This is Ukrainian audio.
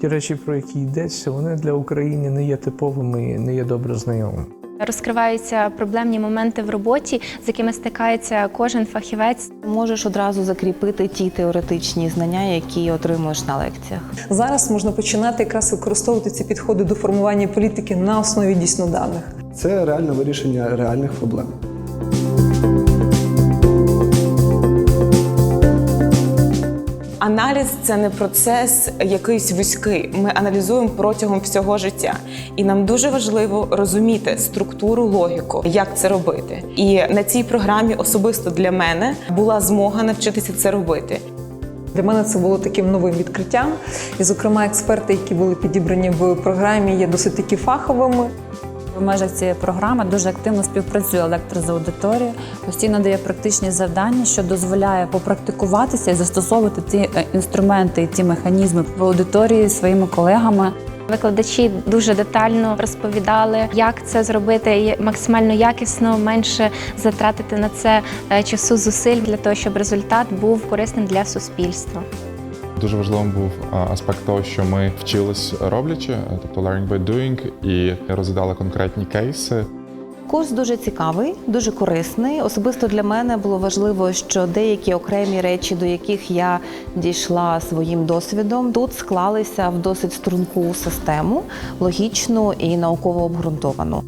Ті речі, про які йдеться, вони для України не є типовими, не є добре знайомими. Розкриваються проблемні моменти в роботі, з якими стикається кожен фахівець. Можеш одразу закріпити ті теоретичні знання, які отримуєш на лекціях. Зараз можна починати якраз використовувати ці підходи до формування політики на основі дійсно даних. Це реальне вирішення реальних проблем. Аналіз це не процес якийсь вузький. Ми аналізуємо протягом всього життя, і нам дуже важливо розуміти структуру, логіку, як це робити. І на цій програмі особисто для мене була змога навчитися це робити. Для мене це було таким новим відкриттям. І, зокрема, експерти, які були підібрані в програмі, є досить таки фаховими. В межах цієї програми дуже активно співпрацює лектор з аудиторією, постійно дає практичні завдання, що дозволяє попрактикуватися і застосовувати ті е, інструменти і ті механізми в аудиторії своїми колегами. Викладачі дуже детально розповідали, як це зробити максимально якісно, менше затратити на це е, часу зусиль для того, щоб результат був корисним для суспільства. Дуже важливим був аспект того, що ми вчились роблячи, е, тобто learning by doing, і розглядали конкретні кейси. Курс дуже цікавий, дуже корисний. Особисто для мене було важливо, що деякі окремі речі, до яких я дійшла своїм досвідом, тут склалися в досить струнку систему, логічну і науково обґрунтовану.